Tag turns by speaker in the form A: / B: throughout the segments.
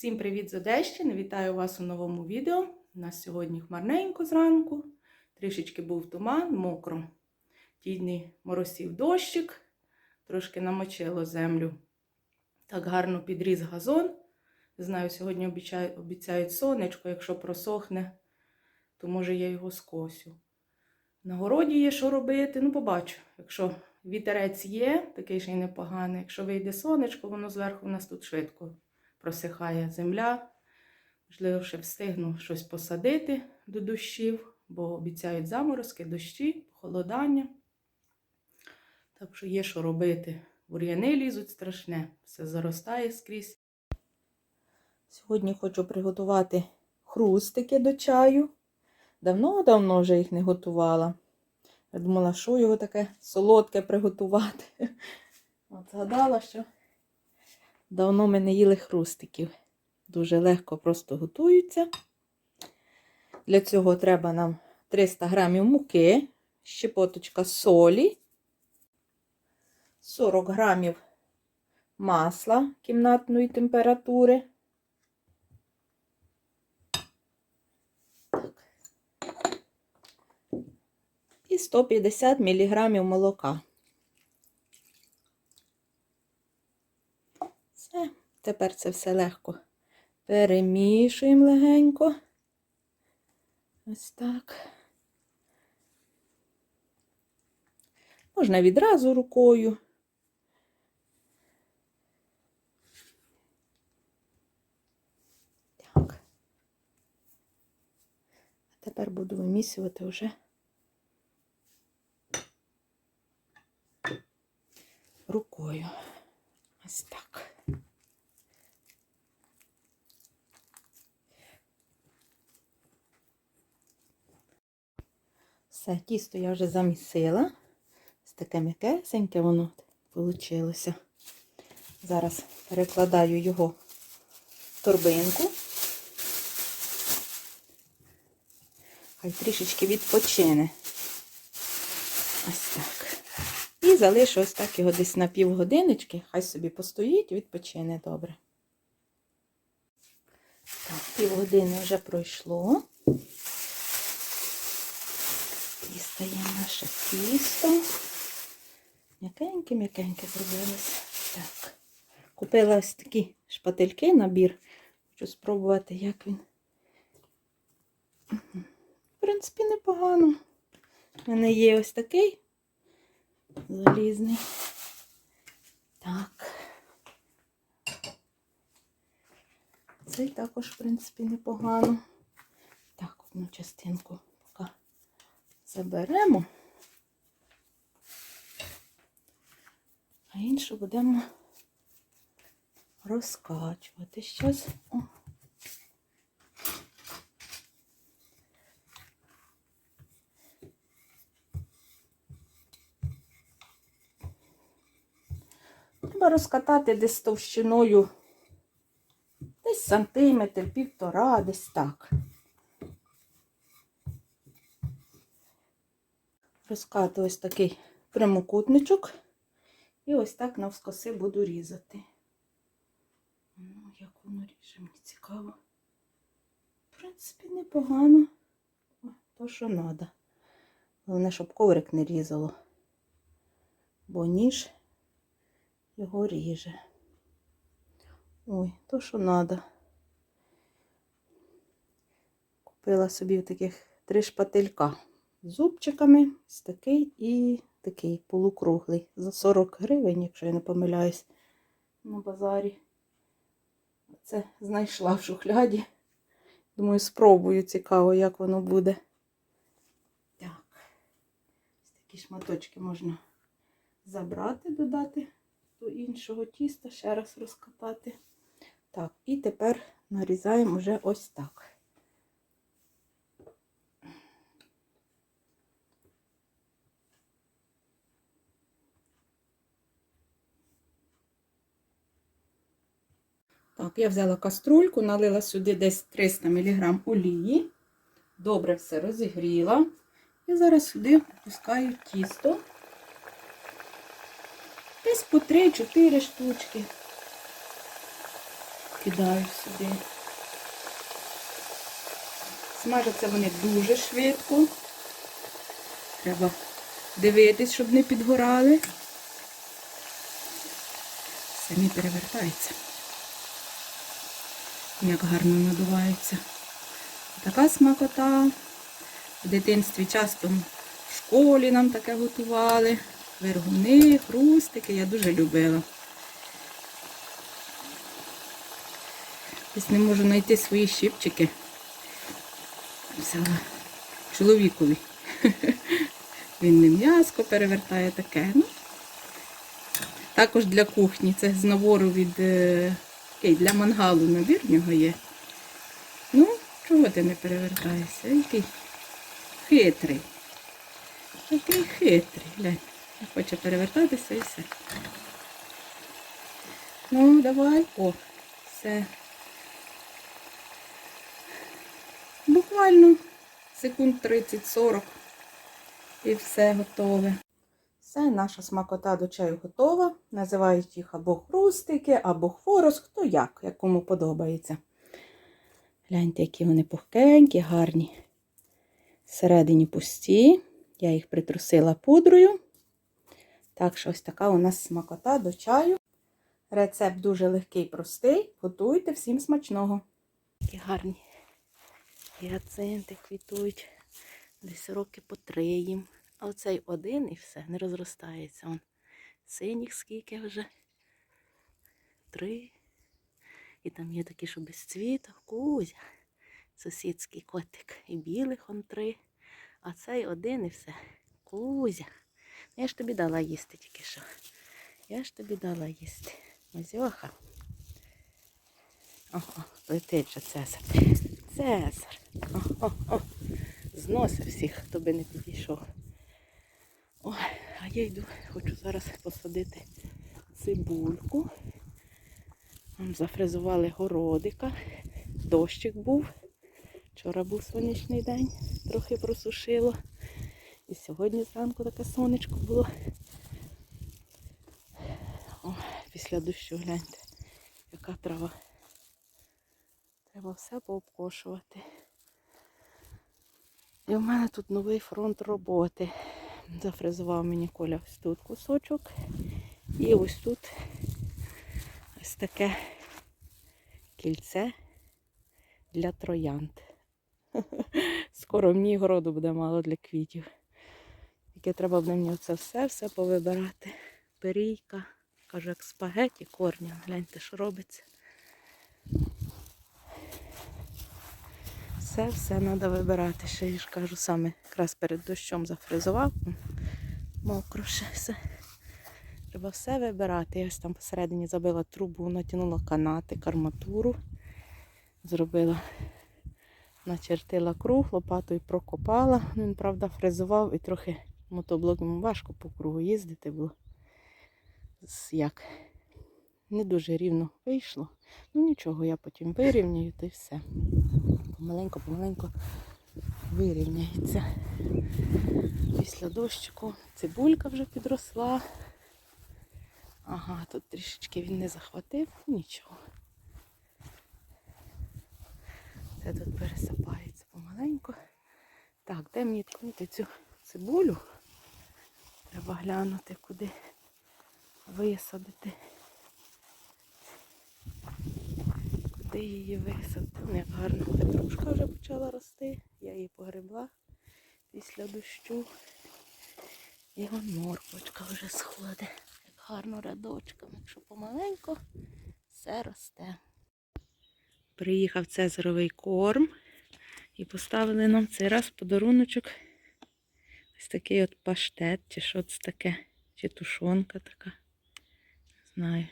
A: Всім привіт з Одещини! Вітаю вас у новому відео. У нас сьогодні хмарненько зранку. Трішечки був туман, мокро. Тідний моросів дощик, трошки намочило землю. Так гарно підріс газон. Знаю, сьогодні обіцяють, сонечко, якщо просохне, то може я його скосю. На городі є що робити, ну побачу. Якщо вітерець є, такий ще й непоганий. Якщо вийде сонечко, воно зверху у нас тут швидко просихає земля. Можливо, ще встигну щось посадити до дощів, бо обіцяють заморозки, дощі, похолодання. Так що є що робити. Бур'яни лізуть страшне, все заростає скрізь. Сьогодні хочу приготувати хрустики до чаю. Давно-давно вже їх не готувала. Я думала, що його таке солодке приготувати. От згадала, що давно ми не їли хрустиків. Дуже легко просто готуються. Для цього треба нам 300 грамів муки, щепоточка солі, 40 грамів масла кімнатної температури. І 150 мг молока. Все, тепер це все легко перемішуємо легенько. Ось так. Можна відразу рукою. Так. А тепер буду вимісювати вже рукою. Ось так. Все, тісто я вже замісила. Ось таке м'якесеньке воно вийшло. Зараз перекладаю його в торбинку. Хай трішечки відпочине. Ось так. І залишу ось так його десь на півгодиночки. Хай собі постоїть, відпочине добре. Так, півгодини вже пройшло. Дістаємо наше тісто. М'якеньке-м'якеньке зробилося. Так. Купила ось такі шпательки, набір. Хочу спробувати, як він. В принципі, непогано. У мене є ось такий залізний. Так. Цей також, в принципі, непогано. Так, одну частинку поки заберемо, а іншу будемо розкачувати. Щось. О. Треба розкатати десь товщиною, десь сантиметр, півтора, десь так. Розкатую ось такий прямокутничок. І ось так навскоси буду різати. Ну, як воно ріже, мені цікаво. В принципі, непогано. То, що треба. Головне, щоб коврик не різало, бо ніж його ріже. Ой, то, що треба. Купила собі таких три шпателька зубчиками, ось такий і такий полукруглий. За 40 гривень, якщо я не помиляюсь, на базарі. Це знайшла в шухляді. Думаю, спробую цікаво, як воно буде. Так, ось такі шматочки можна забрати, додати до іншого тіста, ще раз розкатати. Так, і тепер нарізаємо вже ось так. Так, я взяла каструльку, налила сюди десь 300 мг олії. Добре все розігріла. І зараз сюди опускаю тісто. Десь по 3-4 штучки. кидаю сюди. Смажаться вони дуже швидко. Треба дивитись, щоб не підгорали. Самі перевертаються. Як гарно надуваються. Така смакота. В дитинстві часто в школі нам таке готували. Вергуни, хрустики, я дуже любила. Десь не можу знайти свої щипчики. Взяла чоловікові. Він не м'язко перевертає таке. Ну, також для кухні. Це з набору від е, такий, для мангалу набір в нього є. Ну, чого ти не перевертаєшся? Який хитрий. Такий хитрий. Глянь. Не хоче перевертатися і все. Ну, давай. О, все. Буквально секунд 30-40 і все готове. Все, наша смакота до чаю готова. Називають їх або хрустики, або хворост, хто як, як кому подобається. Гляньте, які вони пухкенькі, гарні. Всередині пусті. Я їх притрусила пудрою. Так що ось така у нас смакота до чаю. Рецепт дуже легкий, простий. Готуйте всім смачного. Такі гарні гіацинти квітують. Десь роки по три їм. А оцей один і все, не розростається. Он синіх скільки вже. Три. І там є такі, що без цвіту. Кузя. Сусідський котик. І білих он три. А цей один і все. Кузя. Я ж тобі дала їсти тільки що. Я ж тобі дала їсти. Мазьоха. Ого, летить же Цезар. Цезар. О-о-о. Зносив всіх, хто би не підійшов. Ой, а я йду, хочу зараз посадити цибульку. Зафрезували городика. Дощик був. Вчора був сонячний день, трохи просушило. І сьогодні зранку таке сонечко було. О, після дощу гляньте, яка трава. Треба все пообкошувати. І в мене тут новий фронт роботи. Зафрезував мені Коля ось тут кусочок. І ось тут ось таке кільце для троянд. Скоро мені городу буде мало для квітів. Тільки треба буде мені це все-все повибирати. Перійка, кажу, як спагеті корня. Гляньте, що робиться. Все-все треба вибирати. Ще я ж кажу, саме якраз перед дощом зафризував. Мокро ще все. Треба все вибирати. Я ось там посередині забила трубу, натягнула канати, карматуру. Зробила, начертила круг, лопатою прокопала. Він, правда, фрезував і трохи мотоблоком важко по кругу їздити було. Як? Не дуже рівно вийшло. Ну нічого, я потім вирівняю та й все. Помаленько, помаленько вирівняється. Після дощику цибулька вже підросла. Ага, тут трішечки він не захватив, нічого. Це тут пересипається помаленьку. Так, де мені ткнути цю цибулю? Треба глянути, куди висадити. Куди її висадити? Ну, Як гарно петрушка вже почала рости. Я її погребла після дощу. І вон морквочка вже сходить. Як гарно рядочками. Якщо помаленько, все росте. Приїхав цезаровий корм і поставили нам цей раз подаруночок. Ось такий от паштет, чи що це таке, чи тушонка така. Не знаю.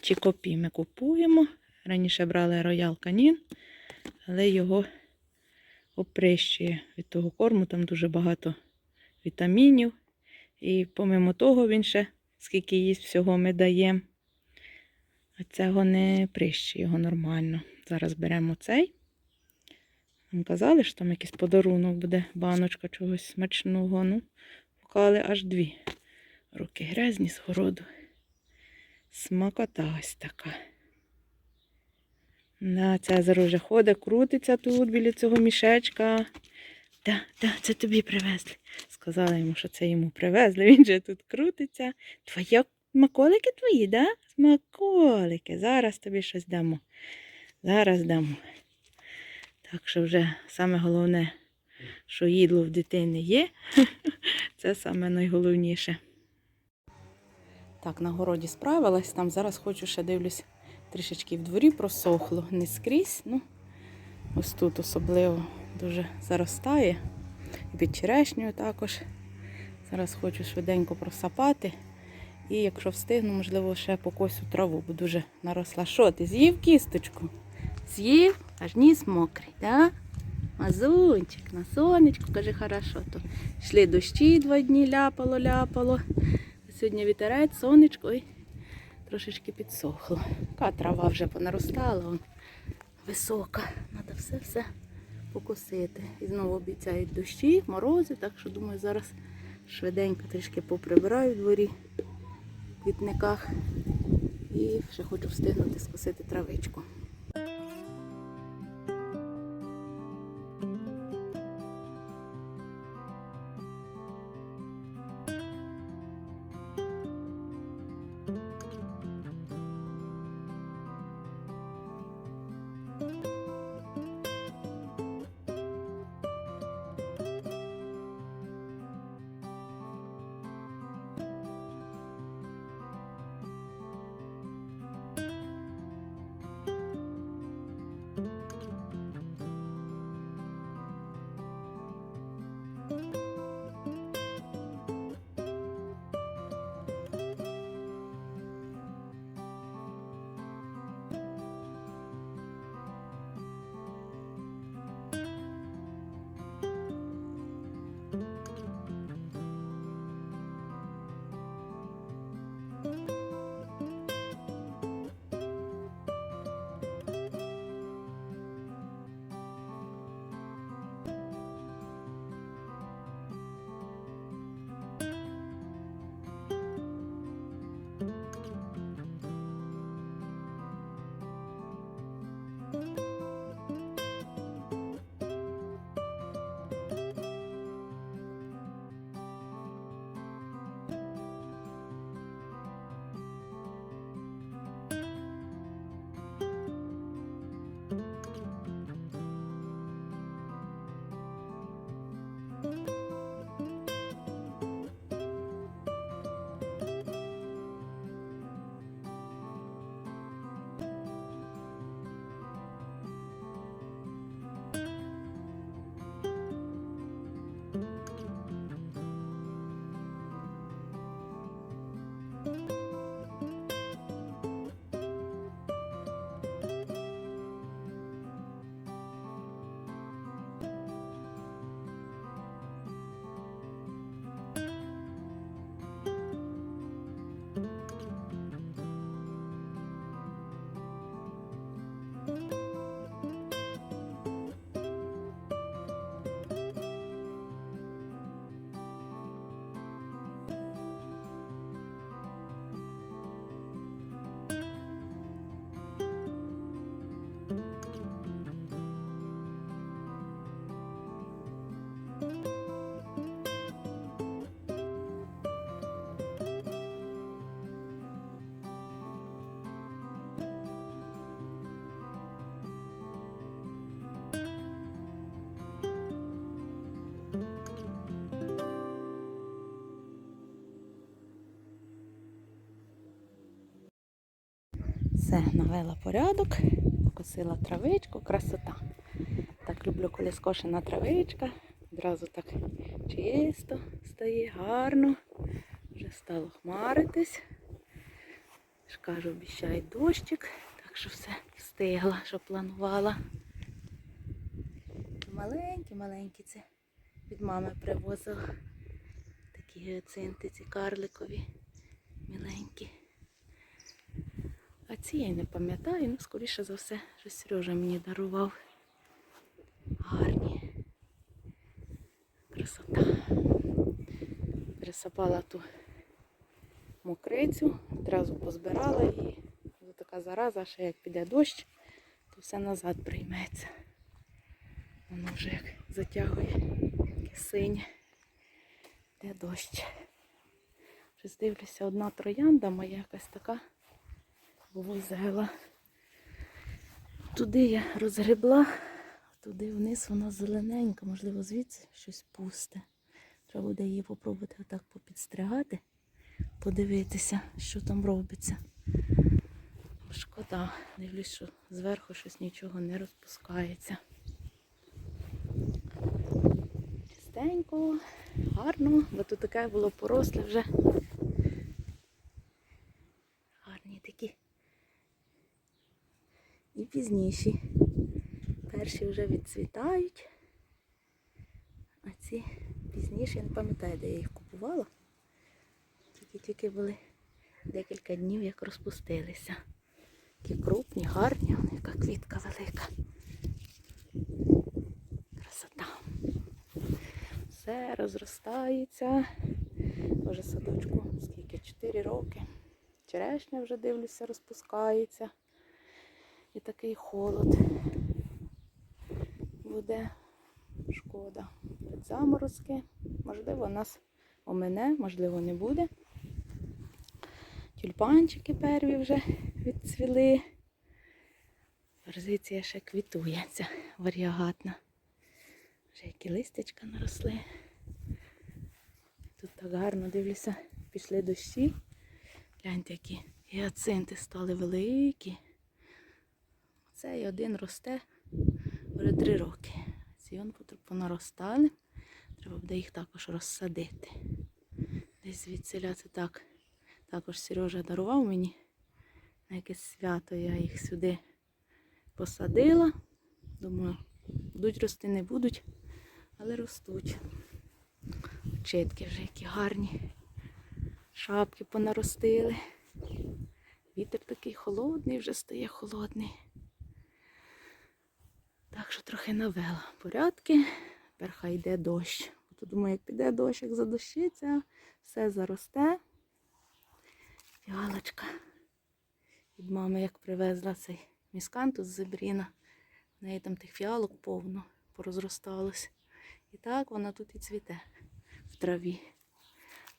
A: Чи копі ми купуємо. Раніше брали роял канін, але його оприщує від того корму, там дуже багато вітамінів. І помимо того, він ще, скільки їсть всього ми даємо. А цього не прищує його нормально. Зараз беремо цей. Нам казали, що там якийсь подарунок буде, баночка чогось смачного. Ну, поклали аж дві. Руки грязні з городу. Смакота ось така. На, Цезар уже ходить, крутиться тут біля цього мішечка. Да, да, це тобі привезли. Сказала йому, що це йому привезли. Він же тут крутиться. Твоє маколики твої, да? Смаколики. Зараз тобі щось дамо. Зараз дамо. Так що вже саме головне, що їдло в дитини є. Це саме найголовніше. Так, на городі справилась. Там зараз хочу ще дивлюсь, трішечки в дворі просохло. Не скрізь. Ну, ось тут особливо дуже заростає. І під черешнею також. Зараз хочу швиденько просапати. І якщо встигну, можливо, ще покосю траву, бо дуже наросла. Що ти з'їв кісточку? З'їв, аж ніс мокрий, да? Мазунчик, на сонечку, каже, хорошо. То йшли дощі два дні, ляпало, ляпало. Сьогодні вітерець, сонечко і трошечки підсохло. Така трава вже понаростала, вон, висока. Треба все-все покосити. І знову обіцяють дощі, морози, так що думаю, зараз швиденько трішки поприбираю в дворі, в квітниках. І ще хочу встигнути скосити травичку. Все, навела порядок, покосила травичку, красота. Так люблю, коли скошена травичка. Одразу так чисто стає, гарно. Вже стало хмаритись. ж кажу, обіщає дощик, так що все встигла, що планувала. Маленькі, маленькі це від мами привозила. Такі гіацинти, ці карликові, міленькі. А ці я не пам'ятаю, ну, скоріше за все, що Сережа мені дарував. Гарні. Красота. Пересапала ту мокрицю, одразу позбирала її. Ось така зараза, ще як піде дощ, то все назад прийметься. Воно вже як затягує синє. Де дощ. Щось дивлюся, одна троянда моя якась така вузела. Туди я розгребла, туди вниз вона зелененька, можливо, звідси щось пусте. Треба буде її попробувати отак попідстригати, подивитися, що там робиться. Шкода, дивлюсь, що зверху щось нічого не розпускається. Чистенько, гарно, бо тут таке було поросле вже. Гарні такі. І пізніші. Перші вже відцвітають, а ці пізніші, я не пам'ятаю, де я їх купувала. Тільки-тільки були декілька днів, як розпустилися. Такі крупні, гарні, яка квітка велика. Красота. Все розростається. Вже садочку скільки? 4 роки. Черешня вже дивлюся, розпускається. І такий холод буде. Шкода. Заморозки. Можливо, нас омине, можливо, не буде. Тюльпанчики перві вже відцвіли. Форзиція ще квітує, ця варіагатна. Вже які листячка наросли. Тут так гарно дивлюся, пішли дощі. Гляньте, які гіацинти стали великі. Цей один росте вже три роки. Ці он понаростали. Треба буде їх також розсадити. Десь звідсиля це так. Також Сережа дарував мені на якесь свято. Я їх сюди посадила. Думаю, будуть рости, не будуть, але ростуть. Читки вже які гарні. Шапки понаростили. Вітер такий холодний, вже стає холодний. Так що трохи навела порядки. Тепер хай йде дощ. Бо думаю, як піде дощ, як задощиться, все заросте. Фіалочка. Від мами як привезла цей міскантус з Зебріна. В неї там тих фіалок повно порозросталось. І так вона тут і цвіте в траві.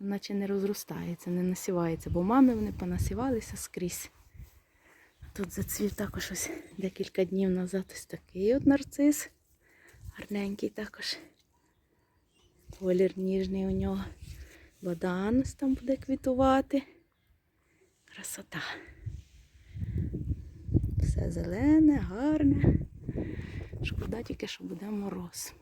A: Наче не розростається, не насівається, бо мами вони понасівалися скрізь. Тут зацвів також ось декілька днів назад ось такий от нарцис. Гарненький також. Колір ніжний у нього. Баданус там буде квітувати. Красота. Все зелене, гарне. Шкода тільки, що буде мороз.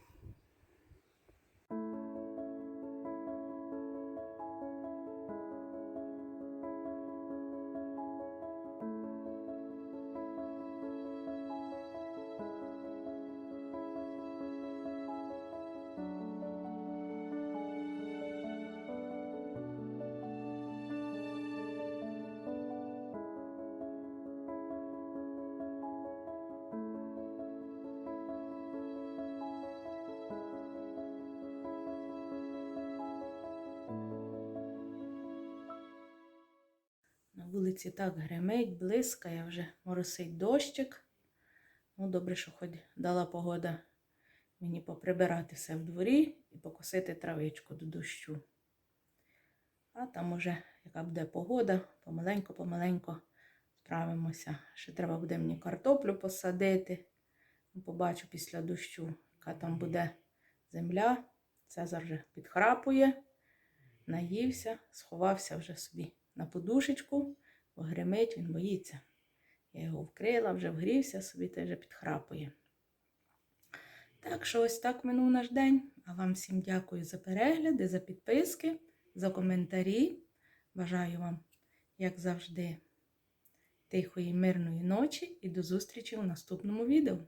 A: Вулиці так гримить, блискає, вже моросить дощик. Ну, добре, що хоч дала погода мені поприбирати все в дворі і покосити травичку до дощу. А там уже, яка буде погода, помаленько-помаленько справимося. Ще треба буде мені картоплю посадити. Ну, Побачу після дощу, яка там буде земля. Цезар вже підхрапує, наївся, сховався вже собі на подушечку, гримить, він боїться. Я його вкрила, вже вгрівся собі вже підхрапує. Так що ось так минув наш день. А вам всім дякую за перегляди, за підписки, за коментарі. Бажаю вам, як завжди, тихої, мирної ночі і до зустрічі у наступному відео.